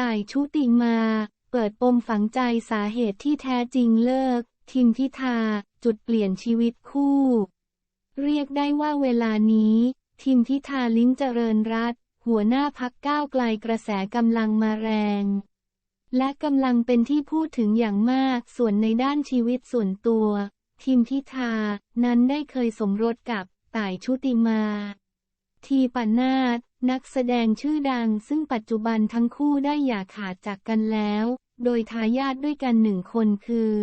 ต่ายชุติมา เปิดปมฝังใจสาเหตุที่แท้จริงเลิก ทิมพิธา จุดเปลี่ยนชีวิตคู่ เรียกได้ว่าเวลานี้ ทิมพิธาลิ้มเจริญรัตหัวหน้าพักก้าวไกลกระแสกำลังมาแรง และกำลังเป็นที่พูดถึงอย่างมากส่วนในด้านชีวิตส่วนตัว ทิมพิธา นั้นได้เคยสมรสกับต่ายชุติมา ทีปนาต นักแสดงชื่อดังซึ่งปัจจุบันทั้งคู่ได้อย่าขาดจากกันแล้ว โดยทายาทด้วยกันหนึ่งคนคือ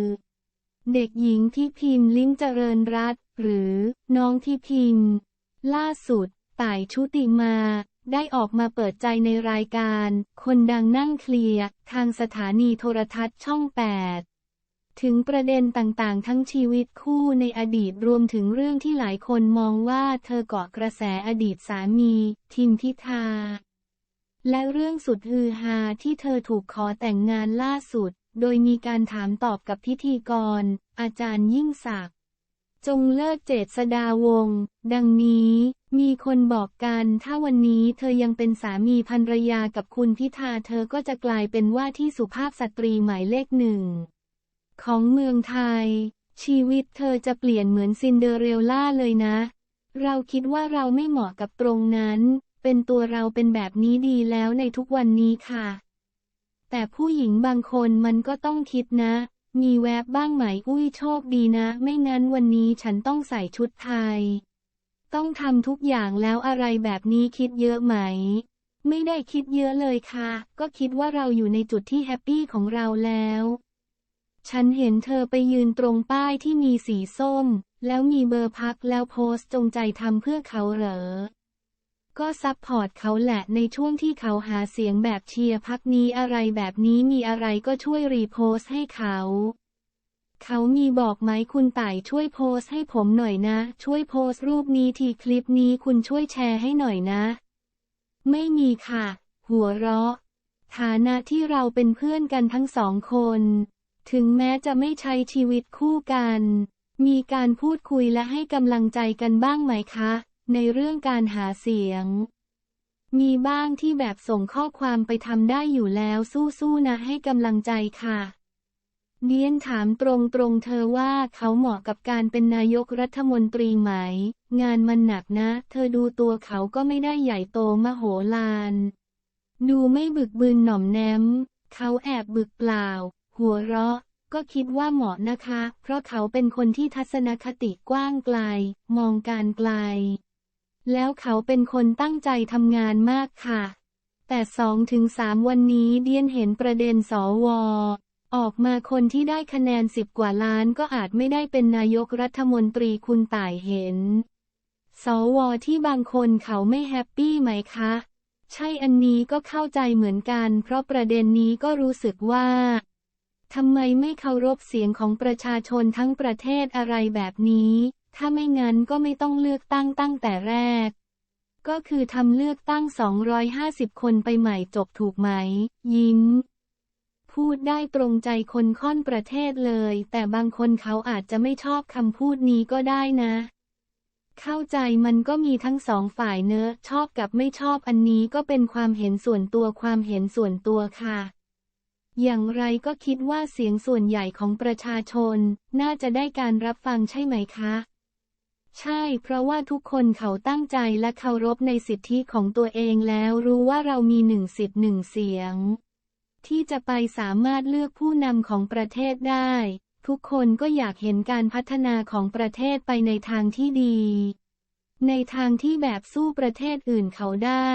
เด็กหญิงที่พิมพ์ลิ้มเจริญรัตหรือน้องที่พิมพ์ ล่าสุดต่ายชุติมาได้ออกมาเปิดใจในรายการ คนดังนั่งเคลียร์ ทางสถานีโทรทัศน์ช่อง 8 ถึงประเด็นต่างๆ ทั้งชีวิตคู่ในอดีตรวมถึงเรื่องที่หลายคนมองว่าเธอเกาะกระแสอดีตสามี ทิมพิธา และเรื่องสุดฮือฮาที่เธอถูกขอแต่งงานล่าสุด โดยมีการถามตอบกับพิธีกร อาจารย์ยิ่งศักดิ์จงเลิกเจษดาวง ดังนี้ มีคนบอกกันถ้าวันนี้เธอยังเป็นสามีภรรยากับคุณพิธาเธอก็จะกลายเป็นว่าที่สุภาพสตรีหมายเลขหนึ่ง ของเมืองไทย ชีวิตเธอจะเปลี่ยนเหมือนซินเดอเรลล่าเลยนะ เราคิดว่าเราไม่เหมาะกับตรงนั้น เป็นตัวเราเป็นแบบนี้ดีแล้วในทุกวันนี้ค่ะ แต่ผู้หญิงบางคนมันก็ต้องคิดนะ มีแวบบ้างไหมอุ้ยโชคดีนะ ไม่งั้นวันนี้ฉันต้องใส่ชุดไทย ต้องทำทุกอย่างแล้วอะไรแบบนี้คิดเยอะไหมไม่ได้คิดเยอะเลยค่ะ ก็คิดว่าเราอยู่ในจุดที่แฮปปี้ของเราแล้ว ฉันเห็นเธอไปยืนตรงป้ายที่มีสีส้ม แล้วมีเบอร์พักแล้วโพสต์จงใจทำเพื่อเขาเหรอ ก็ซับพอร์ตเขาแหละในช่วงที่เขาหาเสียงแบบเชียร์พักนี้อะไรแบบนี้มีอะไรก็ช่วยรีโพสต์ให้เขา เขามีบอกไหมคุณต่ายช่วยโพสต์ให้ผมหน่อยนะ ช่วยโพสต์รูปนี้ทีคลิปนี้คุณช่วยแชร์ให้หน่อยนะ ไม่มีค่ะ หัวเราะ ฐานะที่เราเป็นเพื่อนกันทั้งสองคน ถึงแม้จะไม่ใช้ชีวิตคู่กัน มีการพูดคุยและให้กำลังใจกันบ้างไหมคะ ในเรื่องการหาเสียง มีบ้างที่แบบส่งข้อความไปทำได้อยู่แล้วสู้ๆนะให้กำลังใจค่ะเดียนถามตรงๆเธอว่าเขาเหมาะกับการเป็นนายกรัฐมนตรีไหม งานมันหนักนะ เธอดูตัวเขาก็ไม่ได้ใหญ่โตมโหฬาร ดูไม่บึกบึนหน่อมแนม เขาแอบบึกเปล่า หัวเราะ ก็คิดว่าเหมาะนะคะ เพราะเขาเป็นคนที่ทัศนคติกว้างไกล มองการไกล แล้วเขาเป็นคนตั้งใจทำงานมากค่ะ แต่สองถึงสามวันนี้เดียนเห็นประเด็นสวออกมาคนที่ได้คะแนนสิบกว่าล้านก็อาจไม่ได้เป็นนายกรัฐมนตรีคุณต่ายเห็น สวที่บางคนเขาไม่แฮปปี้ไหมคะ ใช่อันนี้ก็เข้าใจเหมือนกัน เพราะประเด็นนี้ก็รู้สึกว่า ทำไมไม่เคารพเสียงของประชาชนทั้งประเทศอะไรแบบนี้ ถ้าไม่งั้นก็ไม่ต้องเลือกตั้งตั้งแต่แรก ก็คือทำเลือกตั้ง 250 คนไปใหม่จบถูกไหม ยิ้ม พูดได้ตรงใจคนค่อนประเทศเลย แต่บางคนเขาอาจจะไม่ชอบคำพูดนี้ก็ได้นะ เข้าใจมันก็มีทั้งสองฝ่ายเนอะ ชอบกับไม่ชอบอันนี้ก็เป็นความเห็นส่วนตัวความเห็นส่วนตัวค่ะ อย่างไรก็คิดว่าเสียงส่วนใหญ่ของประชาชน น่าจะได้การรับฟังใช่ไหมคะ ใช่ เพราะว่าทุกคนเขาตั้งใจและเคารพในสิทธิของตัวเองแล้วรู้ว่าเรามีหนึ่งสิทธิ์หนึ่งเสียง ที่จะไปสามารถเลือกผู้นำของประเทศได้ ทุกคนก็อยากเห็นการพัฒนาของประเทศไปในทางที่ดี ในทางที่แบบสู้ประเทศอื่นเขาได้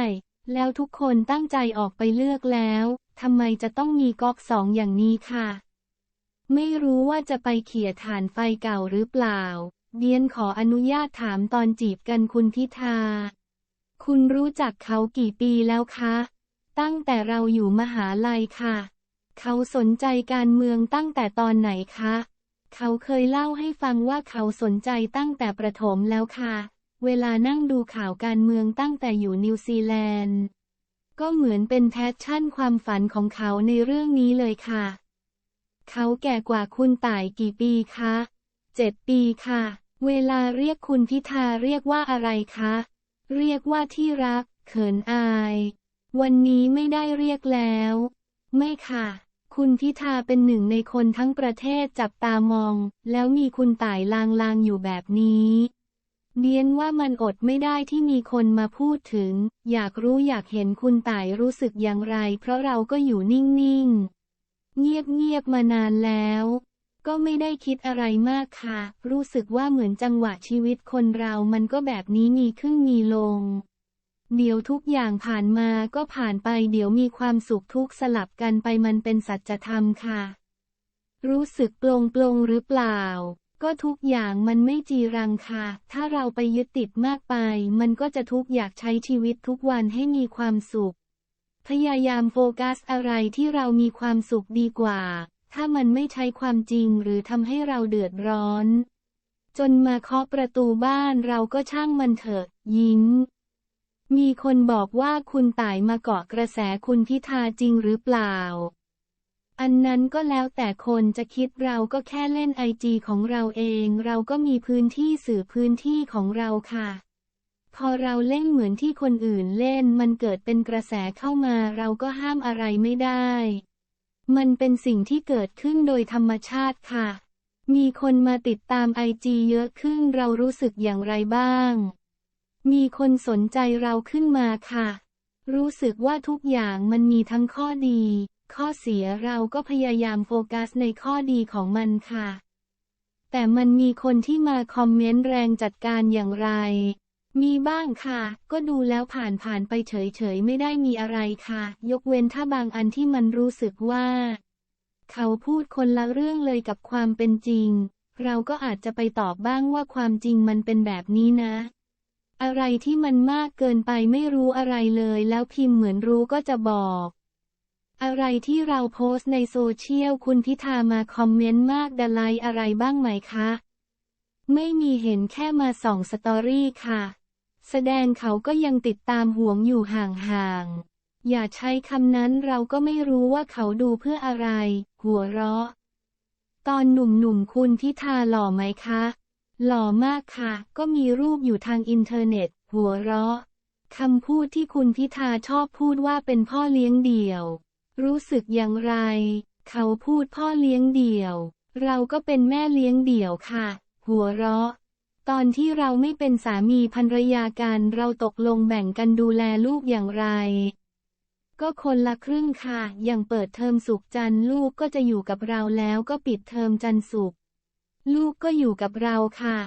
แล้วทุกคนตั้งใจออกไปเลือกแล้วทำไมจะต้องมีก๊อกสองอย่างนี้ค่ะ ไม่รู้ว่าจะไปเขี่ยถ่านไฟเก่าหรือเปล่า เดียนขออนุญาตถามตอนจีบกันคุณพิธา คุณรู้จักเขากี่ปีแล้วคะ ตั้งแต่เราอยู่มหาลัยค่ะ เขาสนใจการเมืองตั้งแต่ตอนไหนคะ เขาเคยเล่าให้ฟังว่าเขาสนใจตั้งแต่ประถมแล้วค่ะ เวลานั่งดูข่าวการเมืองตั้งแต่อยู่นิวซีแลนด์ ก็เหมือนเป็นแพชชั่นความฝันของเขาในเรื่องนี้เลยค่ะ เขาแก่กว่าคุณต่ายกี่ปีคะเจ็ดปีค่ะ เวลาเรียกคุณพิธาเรียกว่าอะไรคะ เรียกว่าที่รัก เขินอาย วันนี้ไม่ได้เรียกแล้ว ไม่ค่ะ คุณพิธาเป็นหนึ่งในคนทั้งประเทศจับตามอง แล้วมีคุณต่ายลางๆอยู่แบบนี้ เดียนว่ามันอดไม่ได้ที่มีคนมาพูดถึง อยากรู้อยากเห็นคุณต่ายรู้สึกอย่างไร เพราะเราก็อยู่นิ่งๆ เงียบๆ มานานแล้ว ก็ไม่ได้คิดอะไรมากค่ะ รู้สึกว่าเหมือนจังหวะชีวิตคนเรามันก็แบบนี้มีขึ้นมีลง เดี๋ยวทุกอย่างผ่านมาก็ผ่านไปเดี๋ยวมีความสุขทุกสลับกันไปมันเป็นสัจธรรมค่ะ รู้สึกปลงปลงหรือเปล่า ก็ทุกอย่างมันไม่จีรังค่ะ ถ้าเราไปยึดติดมากไป มันก็จะทุกอยากใช้ชีวิตทุกวันให้มีความสุข พยายามโฟกัสอะไรที่เรามีความสุขดีกว่า ถ้ามันไม่ใช่ความจริงหรือทำให้เราเดือดร้อน จนมาเคาะประตูบ้านเราก็ช่างมันเถอะ ยิ้ม มีคนบอกว่าคุณตายมาเกาะกระแสคุณพิธาจริงหรือเปล่า อันนั้นก็แล้วแต่คนจะคิดเราก็แค่เล่นไอจีของเราเอง เราก็มีพื้นที่สื่อพื้นที่ของเราค่ะ พอเราเล่นเหมือนที่คนอื่นเล่นมันเกิดเป็นกระแสเข้ามาเราก็ห้ามอะไรไม่ได้ มันเป็นสิ่งที่เกิดขึ้นโดยธรรมชาติค่ะ มีคนมาติดตามไอจีเยอะขึ้นเรารู้สึกอย่างไรบ้าง มีคนสนใจเราขึ้นมาค่ะ รู้สึกว่าทุกอย่างมันมีทั้งข้อดี ข้อเสียเราก็พยายามโฟกัสในข้อดีของมันค่ะ แต่มันมีคนที่มาคอมเมนต์แรงจัดการอย่างไร มีบ้างค่ะ ก็ดูแล้วผ่านผ่านไปเฉยๆ ไม่ได้มีอะไรค่ะ ยกเว้นถ้าบางอันที่มันรู้สึกว่า เขาพูดคนละเรื่องเลยกับความเป็นจริง เราก็อาจจะไปตอบบ้างว่าความจริงมันเป็นแบบนี้นะอะไรที่มันมากเกินไปไม่รู้อะไรเลย แล้วพิมพ์เหมือนรู้ก็จะบอก อะไรที่เราโพสต์ในโซเชียลคุณพิธามาคอมเมนต์มากดไลค์อะไรบ้างไหมคะ ไม่มีเห็นแค่มาส่องสตอรี่ค่ะ แสดงเขาก็ยังติดตามห่วงอยู่ห่างๆ อย่าใช้คำนั้นเราก็ไม่รู้ว่าเขาดูเพื่ออะไร หัวเราะ ตอนหนุ่มๆคุณพิธาหล่อไหมคะ หล่อมากค่ะ ก็มีรูปอยู่ทางอินเทอร์เน็ต หัวเราะคำพูดที่คุณพิธาชอบพูดว่าเป็นพ่อเลี้ยงเดี่ยว รู้สึกอย่างไร เขาพูดพ่อเลี้ยงเดี่ยว เราก็เป็นแม่เลี้ยงเดี่ยวค่ะ หัวเราะ ตอนที่เราไม่เป็นสามีภรรยากันเราตกลงแบ่งกันดูแลลูกอย่างไร ก็คนละครึ่งค่ะ อย่างเปิดเทอมสุขจันลูกก็จะอยู่กับเราแล้วก็ปิดเทอมจันสุขลูกก็อยู่กับเราค่ะ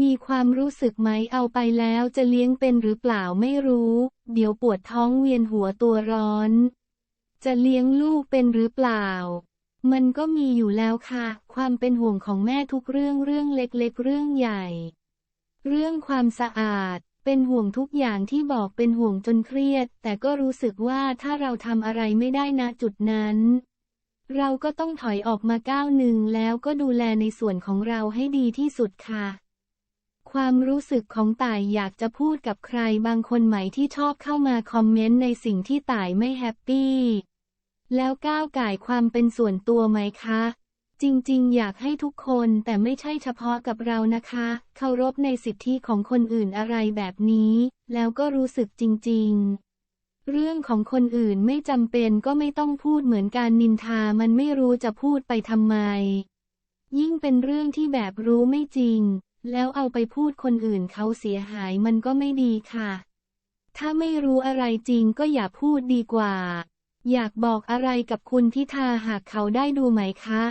มีความรู้สึกไหมเอาไปแล้วจะเลี้ยงเป็นหรือเปล่าไม่รู้ เดี๋ยวปวดท้องเวียนหัวตัวร้อน จะเลี้ยงลูกเป็นหรือเปล่า มันก็มีอยู่แล้วค่ะ ความเป็นห่วงของแม่ทุกเรื่องเรื่องเล็กๆ เรื่องใหญ่ เรื่องความสะอาด เป็นห่วงทุกอย่างที่บอกเป็นห่วงจนเครียด แต่ก็รู้สึกว่าถ้าเราทำอะไรไม่ได้ณจุดนั้น เราก็ต้องถอยออกมาก้าวหนึ่งแล้วก็ดูแลในส่วนของเราให้ดีที่สุดค่ะความรู้สึกของต่ายอยากจะพูดกับใครบางคนไหมที่ชอบเข้ามาคอมเมนต์ในสิ่งที่ต่ายไม่แฮปปี้ แล้วก้าวไก่ความเป็นส่วนตัวไหมคะ จริงๆ อยากให้ทุกคนแต่ไม่ใช่เฉพาะกับเรานะคะ เคารพในสิทธิของคนอื่นอะไรแบบนี้ แล้วก็รู้สึกจริง ๆ เรื่องของคนอื่นไม่จำเป็นก็ไม่ต้องพูดเหมือนการนินทามันไม่รู้จะพูดไปทำไม ยิ่งเป็นเรื่องที่แบบรู้ไม่จริง แล้วเอาไปพูดคนอื่นเขาเสียหายมันก็ไม่ดีค่ะ ถ้าไม่รู้อะไรจริงก็อย่าพูดดีกว่า อยากบอกอะไรกับคุณพิธาหากเขาได้ดูไหมคะ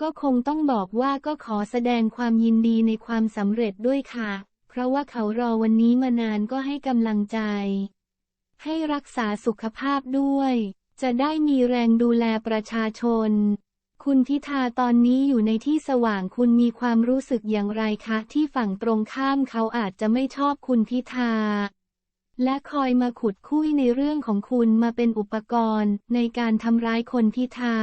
ก็คงต้องบอกว่าก็ขอแสดงความยินดีในความสำเร็จด้วยค่ะ เพราะว่าเขารอวันนี้มานานก็ให้กำลังใจ ให้รักษาสุขภาพด้วย จะได้มีแรงดูแลประชาชน คุณพิธาตอนนี้อยู่ในที่สว่างคุณมีความรู้สึกอย่างไรคะ ที่ฝั่งตรงข้ามเขาอาจจะไม่ชอบคุณพิธา และคอยมาขุดคุยในเรื่องของคุณมาเป็นอุปกรณ์ในการทำร้ายคนพิธา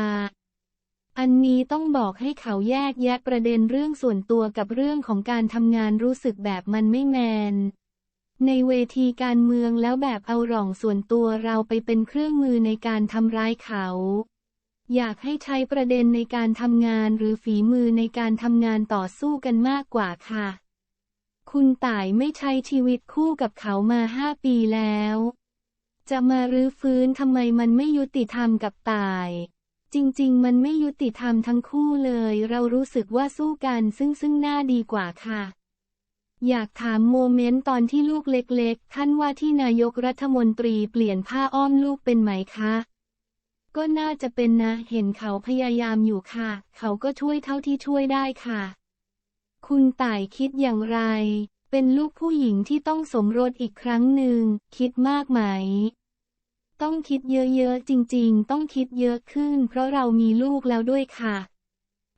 อันนี้ต้องบอกให้เขาแยกแยะประเด็นเรื่องส่วนตัวกับเรื่องของการทำงานรู้สึกแบบมันไม่แมน ในเวทีการเมืองแล้วแบบเอาหล่องส่วนตัวเราไปเป็นเครื่องมือในการทำร้ายเขา อยากให้ใช้ประเด็นในการทำงานหรือฝีมือในการทำงานต่อสู้กันมากกว่าค่ะ คุณต่ายไม่ใช้ชีวิตคู่กับเขามาห้าปีแล้ว จะมารื้อฟื้นทำไมมันไม่ยุติธรรมกับตาย จริงๆ มันไม่ยุติธรรมทั้งคู่เลย เรารู้สึกว่าสู้กันซึ่งซึ่งหน้าดีกว่าค่ะ อยากถามโมเมนต์ตอนที่ลูกเล็กๆ ท่านว่าที่นายกรัฐมนตรีเปลี่ยนผ้าอ้อมลูกเป็นไหมคะ ก็น่าจะเป็นนะ เห็นเขาพยายามอยู่ค่ะ เขาก็ช่วยเท่าที่ช่วยได้ค่ะ คุณต่ายคิดอย่างไร เป็นลูกผู้หญิงที่ต้องสมรสอีกครั้งหนึ่ง คิดมากไหม ต้องคิดเยอะๆ จริงๆ ต้องคิดเยอะขึ้น เพราะเรามีลูกแล้วด้วยค่ะ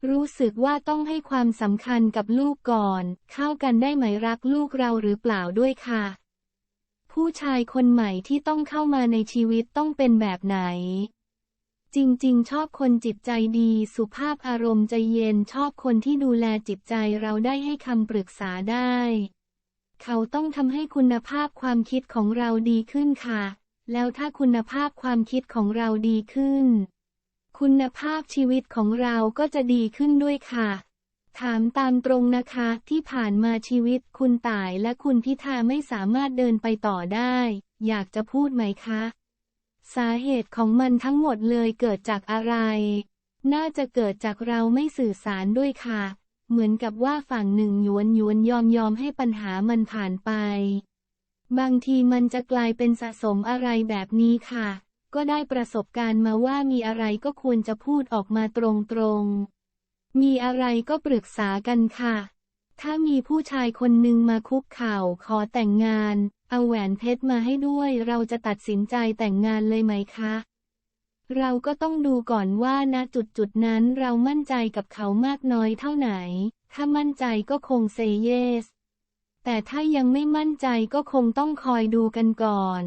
รู้สึกว่าต้องให้ความสำคัญกับลูกก่อน เข้ากันได้ไหมรักลูกเราหรือเปล่าด้วยค่ะ ผู้ชายคนใหม่ที่ต้องเข้ามาในชีวิตต้องเป็นแบบไหน จริงๆ ชอบคนจิตใจดี สุภาพอารมณ์ใจเย็นชอบคนที่ดูแลจิตใจเราได้ให้คำปรึกษาได้ เขาต้องทำให้คุณภาพความคิดของเราดีขึ้นค่ะ แล้วถ้าคุณภาพความคิดของเราดีขึ้น คุณภาพชีวิตของเราก็จะดีขึ้นด้วยค่ะ ถามตามตรงนะคะ ที่ผ่านมาชีวิตคุณต่ายและคุณพิธาไม่สามารถเดินไปต่อได้ อยากจะพูดไหมคะ สาเหตุของมันทั้งหมดเลยเกิดจากอะไร น่าจะเกิดจากเราไม่สื่อสารด้วยค่ะ เหมือนกับว่าฝั่งหนึ่งยวนยวนยอมยอมให้ปัญหามันผ่านไป บางทีมันจะกลายเป็นสะสมอะไรแบบนี้ค่ะ ก็ได้ประสบการณ์มาว่ามีอะไรก็ควรจะพูดออกมาตรงๆ มีอะไรก็ปรึกษากันค่ะ ถ้ามีผู้ชายคนหนึ่งมาคุกเข่าขอแต่งงาน เอาแหวนเพชรมาให้ด้วย เราจะตัดสินใจแต่งงานเลยไหมคะ เราก็ต้องดูก่อนว่าณจุดจุดนั้นเรามั่นใจกับเขามากน้อยเท่าไหน ถ้ามั่นใจก็คงเซเยส แต่ถ้ายังไม่มั่นใจก็คงต้องคอยดูกันก่อน